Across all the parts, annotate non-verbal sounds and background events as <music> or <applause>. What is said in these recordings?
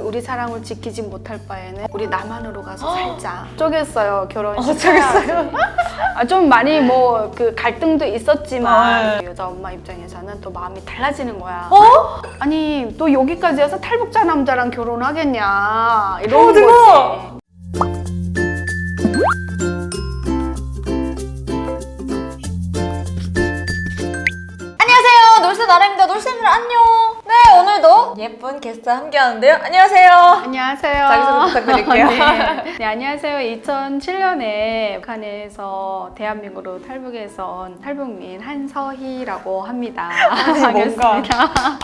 우리 사랑을 지키지 못할 바에는 우리 남한으로 가서 살자. 쪼갰어요 결혼식. 어, 쪼갰어요? <laughs> 아, 좀 많이 뭐 그 갈등도 있었지만 네. 여자 엄마 입장에서는 또 마음이 달라지는 거야. 어? 아니 또 여기까지 와서 탈북자 남자랑 결혼하겠냐 이런 어, 대박! 거지. 예쁜 게스트와 함께 하는데요. 안녕하세요. 안녕하세요. 자기소개 부탁드릴게요. <laughs> 네. <laughs> 네, 안녕하세요. 2007년에 북한에서 대한민국으로 탈북해서 온 탈북민 한서희라고 합니다. <laughs> 아니, 뭔가.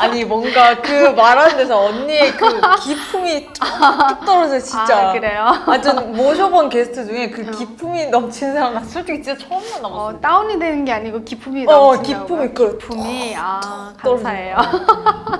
아니, 뭔가 그 말하는 데서 언니의 그 기품이 툭 떨어져, 진짜. 아, 그래요? 완전 모셔본 게스트 중에 그 기품이 넘치는 사람 솔직히 진짜 처음 만나봤어 요. 어, 다운이 되는 게 아니고 기품이 어, 넘친다고요? 기품이 그 기품이 아 감사해요.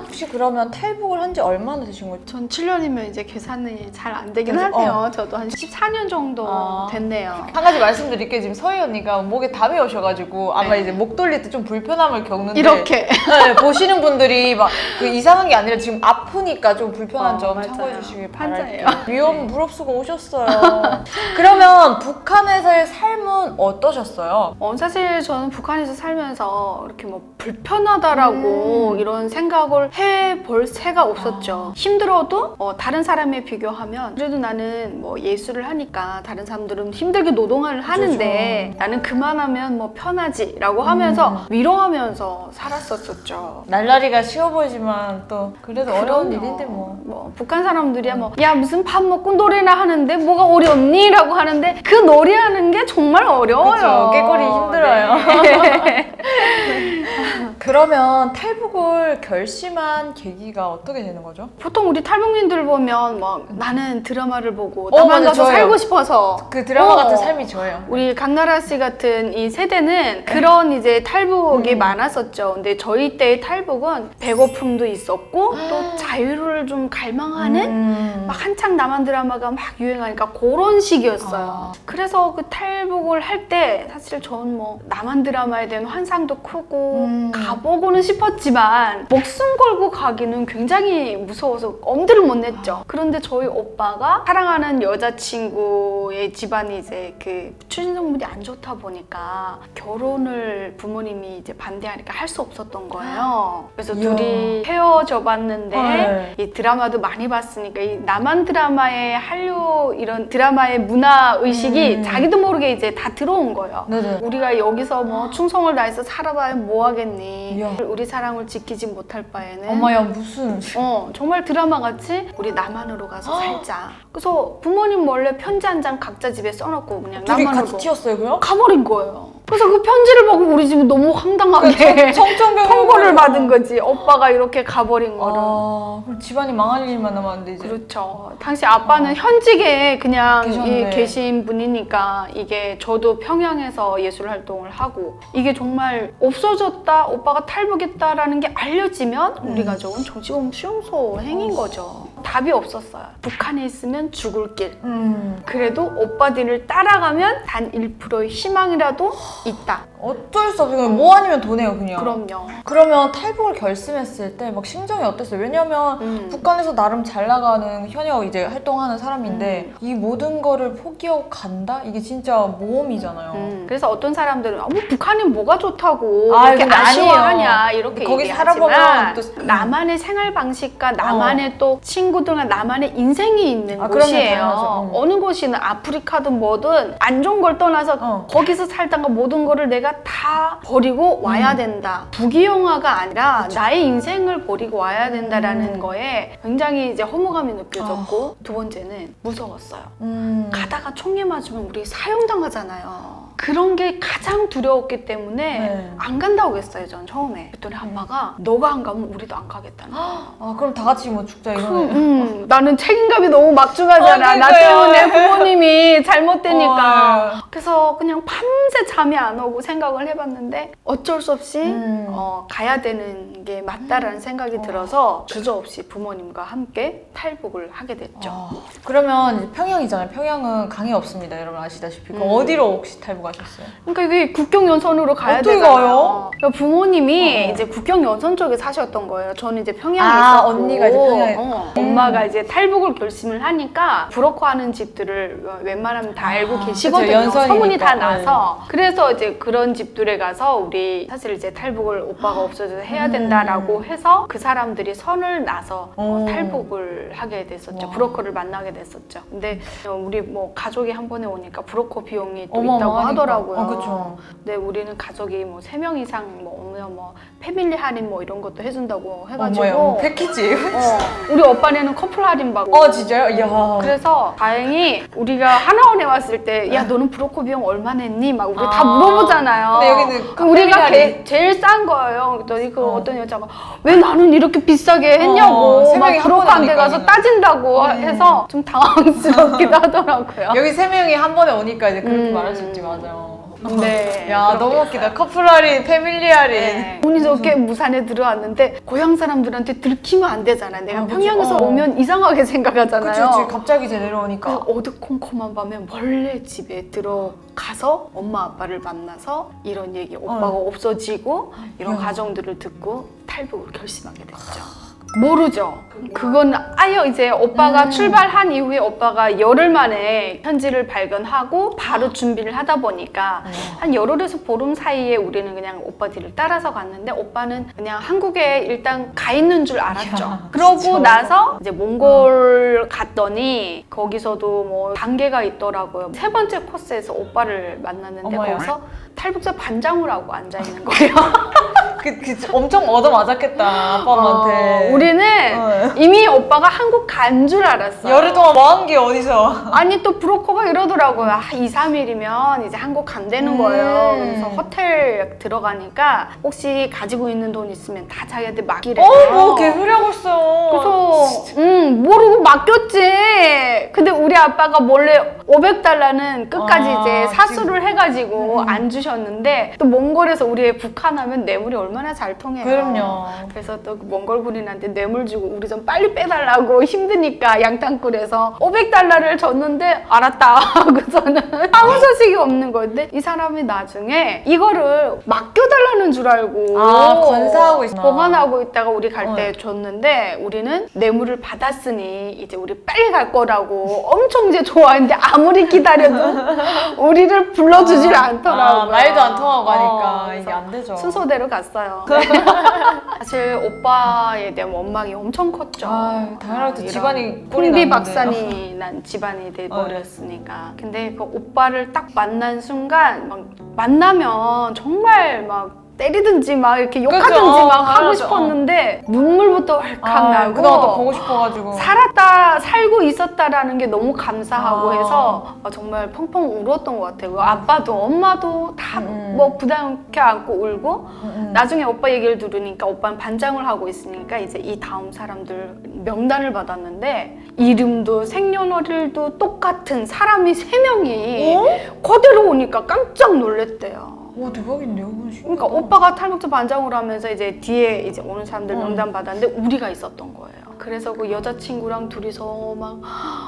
혹시 그러면 탈북 을 한 지 얼마나 되신 거죠? 전 7년이면 이제 계산이 잘 안 되긴 그래서, 하네요. 저도 한 14년 정도 아. 됐네요. 한 가지 말씀드릴게요. 지금 서희 언니가 목에 담이 오셔가지고 아마 네. 이제 목 돌릴 때 좀 불편함을 겪는데 이렇게 네, 보시는 분들이 막 그 이상한 게 아니라 지금 아프니까 좀 불편한 어, 점 맞아요. 참고해 주시길. 바랄게요. <laughs> 위험 무릅쓰고 오셨어요. 그러면 북한에서의 삶은 어떠셨어요? 어, 사실 저는 북한에서 살면서 이렇게 뭐 불편하다라고 음. 이런 생각을 해볼 새가 없었죠. 힘들어도 어, 다른 사람에 비교하면 그래도 나는 뭐 예술을 하니까 다른 사람들은 힘들게 노동을 하는데 나는 그만하면 뭐 편하지라고 하면서 음. 위로하면서 살았었었죠. 날라리가 쉬워 보이지만 또 그래도 어려운 그럼요. 일인데 뭐. 뭐 북한 사람들이야 뭐 야 무슨 밥 먹고 노래나 하는데 뭐가 어렵니?라고 하는데 그 노래하는 게 정말 어려워요. 그쵸, 깨꼬리 힘들어요. 네. <laughs> <laughs> 그러면 탈북을 결심한 계기가 어떻게 되는 거죠? 보통 우리 탈북민들 보면 뭐 나는 드라마를 보고 어, 남한 맞아, 가서 저예요. 살고 싶어서 그 드라마 어. 같은 삶이 저예요. 우리 강나라 씨 같은 이 세대는 그런 이제 탈북이 음. 많았었죠. 근데 저희 때의 탈북은 배고픔도 있었고 또 자유를 좀 갈망하는 음. 막 한창 남한 드라마가 막 유행하니까 그런 시기였어요. 아. 그래서 그 탈북을 할 때 사실 전 뭐 남한 드라마에 대한 환상도 크고 음. 가보고는 싶었지만 목숨 걸고 가기는 굉장히 무서워서 엄두를 못 냈죠. 그런데 저희 오빠가 사랑하는 여자친구의 집안이 이제 그 추진 성분이 안 좋다 보니까 결혼을 부모님이 이제 반대하니까 할 수 없었던 거예요. 그래서 이야. 둘이 헤어져 봤는데 네. 이 드라마도 많이 봤으니까 이 남한 드라마의 한류 이런 드라마의 문화 의식이 음. 자기도 모르게 이제 다 들어온 거예요. 네네. 우리가 여기서 뭐 충성을 다해서 살아봐야 뭐 하겠니? 이 야. 우리 사랑을 지키지 못할 바에는 엄마야 무슨 어 정말 드라마 같이 우리 남한으로 가서 살자. 그래서 부모님 원래 편지 한 장 각자 집에 써놓고 그냥 둘이 남한으로 같이 튀었어요 그럼? 가버린 거예요. 그래서 그 편지를 보고 우리 집이 너무 황당하게 청천벽 통보를 받은 거지. 오빠가 이렇게 가버린 거를. 아 그럼 집안이 망할 일만 남았는데 이제 그렇죠. 당시 아빠는 현직에 그냥 계셨네. 이 계신 분이니까 이게 저도 평양에서 예술 활동을 하고 이게 정말 없어졌다, 오빠가 탈북했다라는 게 알려지면 우리 가족은 정치범 수용소 행인 거죠. 답이 없었어요. 북한에 있으면 죽을 길. 음 그래도 오빠들을 따라가면 단 1%의 희망이라도 있다. 어쩔 수 없이 그냥 뭐 아니면 돈이에요 그냥 그럼요. 그러면 탈북을 결심했을 때 막 심정이 어땠어요? 왜냐면 음. 북한에서 나름 잘 나가는 현역 이제 활동하는 사람인데 음. 이 모든 거를 포기하고 간다? 이게 진짜 모험이잖아요. 음, 그래서 어떤 사람들은 아, 뭐 북한이 뭐가 좋다고 아, 이렇게 근데 아쉬워하냐 아니에요. 이렇게 거기 얘기하지만 살아보면 또- 음. 나만의 생활 방식과 나만의 또 친구들과 나만의 인생이 있는 아, 그럼요, 곳이에요. 당연하죠. 음. 어느 곳이는 아프리카든 뭐든 안 좋은 걸 떠나서 어. 거기서 살다가 모든 거를 내가 다 버리고 와야 음. 된다. 부귀영화가 아니라 나의 인생을 버리고 와야 된다라는 음. 거에 굉장히 이제 허무감이 느껴졌고 두 번째는 무서웠어요. 음. 가다가 총에 맞으면 우리 사형당하잖아요. 그런 게 가장 두려웠기 때문에 네. 안 간다고 했어요, 전 처음에. 그랬더니 엄마가 너가 안 가면 우리도 안 가겠다는 거야. 아 그럼 다 같이 뭐 죽자 그, 이거네. 음, 나는 책임감이 너무 막중하잖아. 어, 나 그러니까요. 때문에 부모님이 <laughs> 잘못되니까. 어. 그래서 그냥 밤새 잠이 안 오고 생각을 해봤는데 어쩔 수 없이 음. 어, 가야 되는 게 맞다라는 생각이 들어서 주저없이 부모님과 함께 탈북을 하게 됐죠. 아, 그러면 이제 평양이잖아요. 평양은 강이 없습니다. 여러분 아시다시피. 그럼 음. 어디로 혹시 탈북 가셨어요? 그러니까 이게 국경 연선으로 가야 어떻게 되잖아요. 가요? 그러니까 부모님이 어. 이제 국경 연선 쪽에 사셨던 거예요. 저는 이제 평양에 아, 있었고 언니가 이제 평양에- 어, 음. 엄마가 이제 탈북을 결심을 하니까 브로커하는 집들을 웬만하면 다 알고 아, 계시거든요. 연선이니까. 소문이 다 네. 나서 그래서 이제 그런 집들에 가서 우리 사실 이제 탈북을 오빠가 없어져서 해야 음. 된다라고 해서 그 사람들이 선을 나서 어, 오. 탈북을 하게 됐었죠. 와. 브로커를 만나게 됐었죠. 근데 어, 우리 뭐 가족이 한 번에 오니까 브로커 비용이 또 어마어마하니까. 있다고 하더라고요. 어, 그쵸. 근데 우리는 가족이 뭐 세 명 이상 뭐 오면 뭐 패밀리 할인 뭐 이런 것도 해준다고 해가지고 어머야, 어머, 패키지. 어, 우리 오빠네는 커플 할인 받고 어, 진짜요? 이야. 그래서 다행히 우리가 하나원에 왔을 때 야 너는 브로커 비용 얼마 냈니? 막 우리 다 아. 물어보잖아요. 근데 여기는 그럼 우리가 패밀리 게- 할인. 제일 싼 거예요. 그랬더니 그 어. 어. 떤 여자가 왜 나는 이렇게 비싸게 했냐고 어, 세막 명이 한 브로커 번에 한데 가서 오니까. 따진다고 음. 해서 좀 당황스럽기도 <laughs> 하더라고요. 여기 세 명이 한 번에 오니까 이제 그렇게 음. 말할 수 있지, 맞아요. 네. 야, 그렇게 너무 웃기다. 커플 할인, 패밀리 할인. 네. 운이 좋게 무산에 들어왔는데 고향 사람들한테 들키면 안 되잖아요. 내가 아, 그쵸. 평양에서 어. 오면 이상하게 생각하잖아요. 그치, 그치. 갑자기 이제 내려오니까. 그 어두컴컴한 밤에 몰래 집에 들어가서 엄마 아빠를 만나서 이런 얘기 오빠가 없어지고 이런 야. 가정들을 듣고 탈북을 결심하게 됐죠. 모르죠. 그건 아예 이제 오빠가 음. 출발한 이후에 오빠가 열흘 만에 현지를 발견하고 바로 준비를 하다 보니까 네. 한 열흘에서 보름 사이에 우리는 그냥 오빠 뒤를 따라서 갔는데 오빠는 그냥 한국에 일단 가 있는 줄 알았죠. 야, 그러고 진짜. 나서 이제 몽골 갔더니 거기서도 뭐 단계가 있더라고요. 세 번째 코스에서 오빠를 만났는데 어머야. 거기서 탈북자 반장을 하고 앉아 있는 거예요. <laughs> 그, 그, 엄청 얻어맞았겠다, 아빠 엄마한테. 어, 우리는 어. 이미 오빠가 한국 간 줄 알았어요. 열흘 동안 뭐 한 게 어디서. 아니 또 브로커가 이러더라고요. 아, 2, 3일이면 이제 한국 간다는 거예요. 음. 그래서 호텔 들어가니까 혹시 가지고 있는 돈 있으면 다 자기한테 맡기래요. 어, 뭐 개소리하고 있어. 그래서 음 모르고 맡겼지. 근데 우리 아빠가 몰래 500달러는 끝까지 아, 이제 사수를 해가지고 음. 안 주셨는데 또 몽골에서 우리 북한하면 뇌물이 얼마나 잘 통해요. 그럼요. 그래서 또그 몽골 군인한테 뇌물 주고 우리 좀 빨리 빼달라고 <laughs> 힘드니까 양탄굴에서 500달러를 줬는데 알았다 하고서는 <laughs> 아무 소식이 없는 건데 이 사람이 나중에 이거를 맡겨달라는 줄 알고 아, 건사하고 있구나. 보관하고 있다가 우리 갈때 어. 줬는데 우리는 뇌물을 받았으니 이제 우리 빨리 갈 거라고 엄청 이제 좋아했는데 아무 리 기다려도 우리를 불러주질 않더라고요. 아, 말도 안 통하고 하니까 어, 이게 안 되죠. 순서대로 갔어요. <laughs> 사실 오빠에 대한 원망이 엄청 컸죠. 아유, 당연하죠. 이런 집안이 꼴이 풍비 났는데. 박산이 난 집안이 돼버렸으니까. 근데 그 오빠를 딱 만난 순간 막 만나면 정말 막 때리든지 막 이렇게 욕하든지 그죠. 막 하고 당연하죠. 싶었는데 눈물부터 활칵 아, 나고 그동안 또 보고 싶어가지고. 살았다 살고 있었다라는 게 너무 감사하고 아. 해서 아, 정말 펑펑 울었던 것 같아요. 아빠도 엄마도 다 음. 뭐 부담케 안고 울고 음, 음. 나중에 오빠 얘기를 들으니까 오빠는 반장을 하고 있으니까 이제 이 다음 사람들 명단을 받았는데 이름도 생년월일도 똑같은 사람이 세 명이 어? 그대로 오니까 깜짝 놀랬대요. 와 대박인데요, 그건 신기하다. 그러니까 오빠가 탈북자 반장으로 하면서 이제 뒤에 이제 오는 사람들 음. 명단 받았는데 우리가 있었던 거예요. 그래서 그 여자친구랑 둘이서 막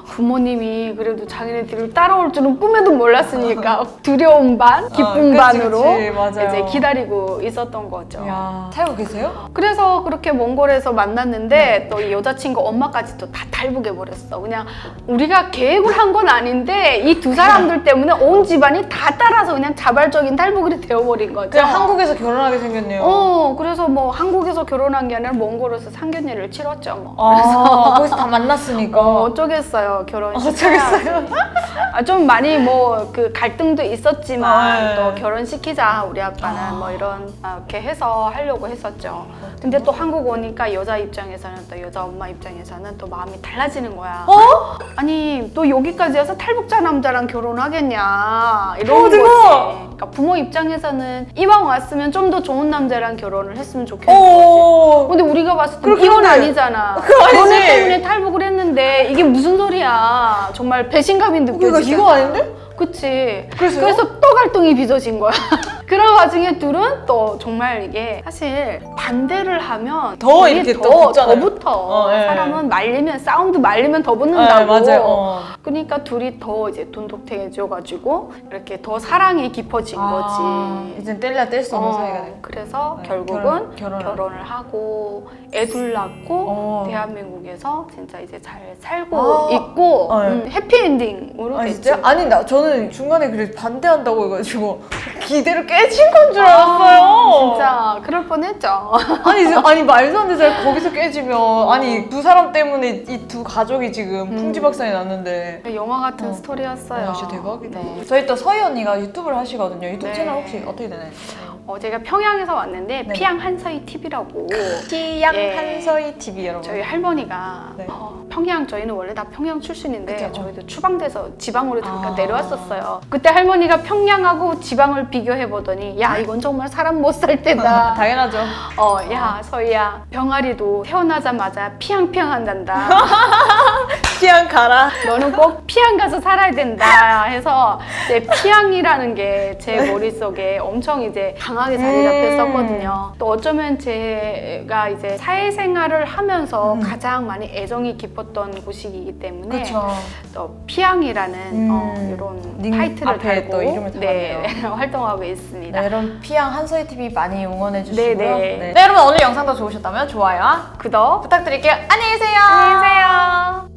부모님이 그래도 자기네들을 따라올 줄은 꿈에도 몰랐으니까 <laughs> 두려움 반, 기쁨 아, 그치, 반으로 그치. 이제 기다리고 있었던 거죠. 야, 살고 계세요? 그래서 그렇게 몽골에서 만났는데 또이 여자친구 엄마까지 또다 탈북해 버렸어. 그냥 우리가 계획을 한 건 아닌데 이 두 사람들 <laughs> 때문에 온 집안이 다 따라서 그냥 자발적인 탈북이 되어버린 거죠. 그냥 한국에서 결혼하게 생겼네요. 어, 그래서 뭐 한국에서 결혼한 게 아니라 몽골에서 상견례를 치렀죠, 뭐. 아, <laughs> 거기서 다 만났으니까. 어, 어쩌겠어요, 결혼식. 어쩌겠어요. 아, 좀 많이 뭐 그 갈등도 있었지만 아, 네. 또 결혼시키자, 우리 아빠는 아. 뭐 이런, 아, 이렇게 해서 하려고 했었죠. 근데 또 한국 오니까 여자 입장에서는 또 여자 엄마 입장에서는 또 마음이 달라지는 거야. 어? 아니, 또 여기까지 와서 탈북자 남자랑 결혼하겠냐. 이러는 어, 거지. 부모 입장에서는 이왕 왔으면 좀 더 좋은 남자랑 결혼을 했으면 좋겠는 거지. 어. 근데 우리가 봤을 때 이건. 아니잖아. 그거 아니지. 너네 때문에 탈북을 했는데 이게 무슨 소리야. 정말 배신감이 느껴지잖아. 이거 아닌데? 그치. 그래서요? 그래서 또 갈등이 빚어진 거야. <laughs> 그런 와중에 둘은 또 정말 이게 사실 반대를 하면 더 이렇게 더, 또 붙잖아요. 더 붙어. 어, 예. 사람은 말리면 사운드 말리면 더 네, 붙는다고. 맞아요. 어. 그러니까 둘이 더 이제 돈독해져가지고 이렇게 더 사랑이 깊어진 아, 거지. 이젠 뗄래야 뗄 수 없는 어, 사이가 돼. 그래서 네, 결국은 결혼- 결혼을. 결혼을 하고 애둘 낳고 어. 대한민국에서 진짜 이제 잘 살고 아. 있고 어, 예. 음, 해피엔딩으로 아 됐죠. 진짜? 아니 나 저는 중간에 그래 반대한다고 해가지고 <laughs> 기대를 깨진 건 줄 알았어요. 아, 진짜 그럴 뻔했죠. <laughs> 아니 저- 아니 말도 안 되잖아요. 거기서 깨지면 아니 두 사람 때문에 이 두 가족이 지금 음. 풍지박산이 났는데. 영화 같은 어. 스토리였어요. 아, 진짜 대박이다. 네. 저희 또 서희 언니가 유튜브를 하시거든요. 유튜브 네. 채널 혹시 어떻게 되나요? 어, 제가 평양에서 왔는데 네. 피양 한서희 TV라고 피양 예. 한서희 TV 여러분. 저희 할머니가 네. 어, 평양 저희는 원래 다 평양 출신인데 그쵸. 저희도 추방돼서 지방으로 잠깐 아. 내려왔었어요. 그때 할머니가 평양하고 지방을 비교해 보더니 야 이건 정말 사람 못 살 때다. <laughs> 당연하죠. 어, 야 서희야 병아리도 태어나자마자 피양피양 한단다. <laughs> 피양 가라. 너는 꼭 피양 가서 살아야 된다 해서 이제 피양이라는 게 제 머릿속에 엄청 이제 강하게 자리 음. 잡혔었거든요. 또 어쩌면 제가 이제 사회생활을 하면서 음. 가장 많이 애정이 깊었던 곳이기 때문에 그렇죠. 또 피양이라는 음. 어, 이런 닉 타이틀을 앞에 달고 또 이름을 네, <laughs> 활동하고 있습니다. 네, 여러분 피양 한서희 TV 많이 응원해 주시고요. 네, 네. 네, 여러분 오늘 영상도 좋으셨다면 좋아요와 구독 부탁드릴게요. 안녕히 계세요. 안녕히 계세요.